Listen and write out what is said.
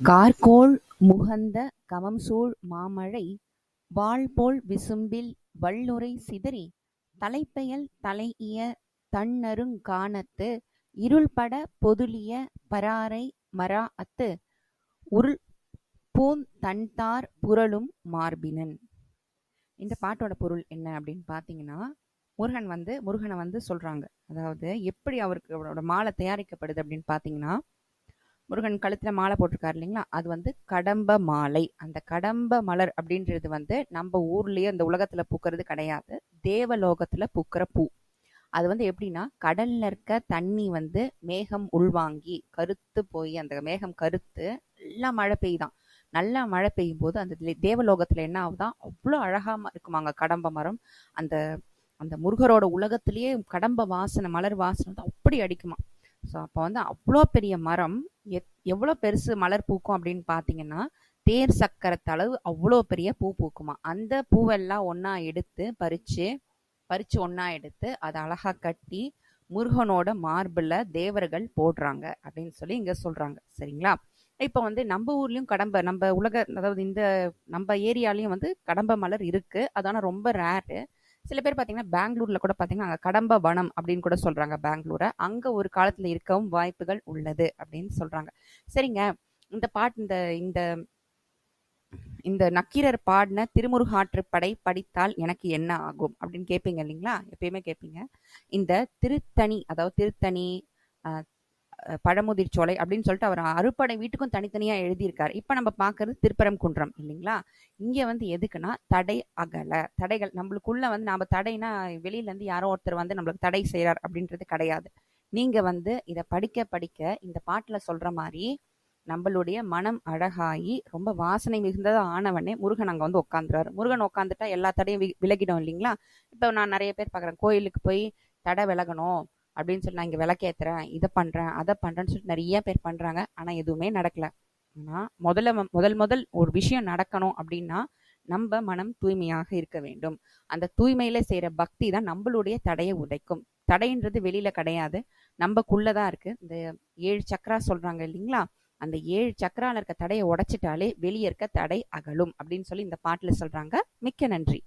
கார்கோள் முகந்த கமம்சூழ் மாமழை வாள்போல் விசும்பில் வள்ளுரை சிதறி தலைப்பெயல் தலைஇய தண்ணறுங் கானத்து இருள்படப் பொதுளிய பராரை மராஅத்து உருள்பூந் தன்தார் புரளும் மார்பினன். இந்த பாட்டோட பொருள் என்ன அப்படின்னு பார்த்தீங்கன்னா, முருகன் வந்து முருகனை வந்து சொல்கிறாங்க அதாவது எப்படி அவருக்கு அவரோட மாலை தயாரிக்கப்படுது அப்படின்னு பார்த்தீங்கன்னா, முருகன் கழுத்தில் மாலை போட்டிருக்காரு இல்லைங்களா? அது வந்து கடம்ப மாலை. அந்த கடம்ப மலர் அப்படின்றது வந்து நம்ம ஊர்லேயே அந்த உலகத்தில் பூக்கறது கிடையாது. தேவலோகத்தில் பூக்கிற பூ. அது வந்து எப்படின்னா, கடல்ல இருக்க தண்ணி வந்து மேகம் உள்வாங்கி கருத்து போய் அந்த மேகம் கருத்து நல்லா மழை பெய்யுதான் நல்லா மழை பெய்யும்போது அந்த தேவலோகத்தில் என்ன ஆகுதான் அவ்வளோ அழகா ம- இருக்குமாங்க கடம்ப மரம் அந்த அந்த முருகரோட உலகத்திலேயே கடம்ப வாசனை மலர் வாசனை வந்து அப்படி அடிக்குமா ஸோ அப்போ வந்து அவ்வளோ பெரிய மரம் எத் எவ்வளோ பெருசு மலர் பூக்கும் அப்படின்னு பார்த்தீங்கன்னா தேர் சக்கரத்தளவு அவ்வளோ பெரிய பூ பூக்குமா? அந்த பூவெல்லாம் ஒன்றா எடுத்து பறித்து பறித்து ஒன்றா எடுத்து அதை அழகாக கட்டி முருகனோட மார்பில் தேவர்கள் போடுறாங்க அப்படின்னு சொல்லி இங்கே சொல்கிறாங்க சரிங்களா? இப்போ வந்து நம்ம ஊர்லேயும் கடம்ப நம்ம உலக அதாவது இந்த நம்ம ஏரியாலையும் வந்து கடம்ப மலர் இருக்குது அதனால் ரொம்ப ரேரு சில பேர் பார்த்தீங்கன்னா பெங்களூர்ல கூட பார்த்தீங்கன்னா அங்கே கடம்ப வனம் அப்படின்னு கூட சொல்றாங்க பெங்களூரை. அங்க ஒரு காலத்துல இருக்கவும் வாய்ப்புகள் உள்ளது அப்படின்னு சொல்றாங்க. சரிங்க. இந்த பாட்டு இந்த இந்த இந்த நக்கீரர் பாடின திருமுருகாற்றுப்படை படித்தால் எனக்கு என்ன ஆகும் அப்படின்னு கேட்பீங்க இல்லைங்களா? எப்பயுமே கேட்பீங்க இந்த திருத்தணி அதாவது திருத்தணி பழமுதிர் சோலை அப்படின்னு சொல்லிட்டு அவர் அறுப்படை வீட்டுக்கும் தனித்தனியாக எழுதியிருக்காரு. இப்போ நம்ம பார்க்கறது திருப்பரங்குன்றம் இல்லைங்களா? இங்கே வந்து எதுக்குன்னா தடை அகல. தடைகள் நம்மளுக்குள்ளே வந்து நாம் தடைனா வெளியிலேருந்து யாரோ ஒருத்தர் வந்து நம்மளுக்கு தடை செய்கிறார் அப்படின்றது கிடையாது. நீங்கள் வந்து இதை படிக்க படிக்க இந்த பாட்டில் சொல்கிற மாதிரி நம்மளுடைய மனம் அழகாகி ரொம்ப வாசனை மிகுந்ததாக ஆனவனே முருகன் அங்கே வந்து உட்காந்துருவார் முருகன் உட்காந்துட்டா எல்லா தடையும் வி- விலகிடும் இல்லைங்களா? இப்போ நான் நிறைய பேர் பார்க்குறேன். கோயிலுக்கு போய் தடை விலகணும். அப்படின்னு சொல்லி நான் இங்க விளக்கேத்துறேன். இதை பண்றேன் அதை பண்றேன்னு சொல்லிட்டு நிறைய பேர் பண்றாங்க. ஆனா எதுவுமே நடக்கல. ஆனா முதல்ல முதல் முதல் ஒரு விஷயம் நடக்கணும் அப்படின்னா நம்ம மனம் தூய்மையாக இருக்க வேண்டும். அந்த தூய்மையில செய்யற பக்தி தான் நம்மளுடைய தடையை உடைக்கும். தடைன்றது வெளியில கிடையாது. நம்மக்குள்ளதான் இருக்கு. இந்த ஏழு சக்கரா சொல்றாங்க இல்லைங்களா? அந்த ஏழு சக்கரால இருக்க தடையை உடைச்சிட்டாலே வெளியே இருக்க தடை அகலும் அப்படின்னு சொல்லி இந்த பாட்டுல சொல்றாங்க. மிக்க நன்றி.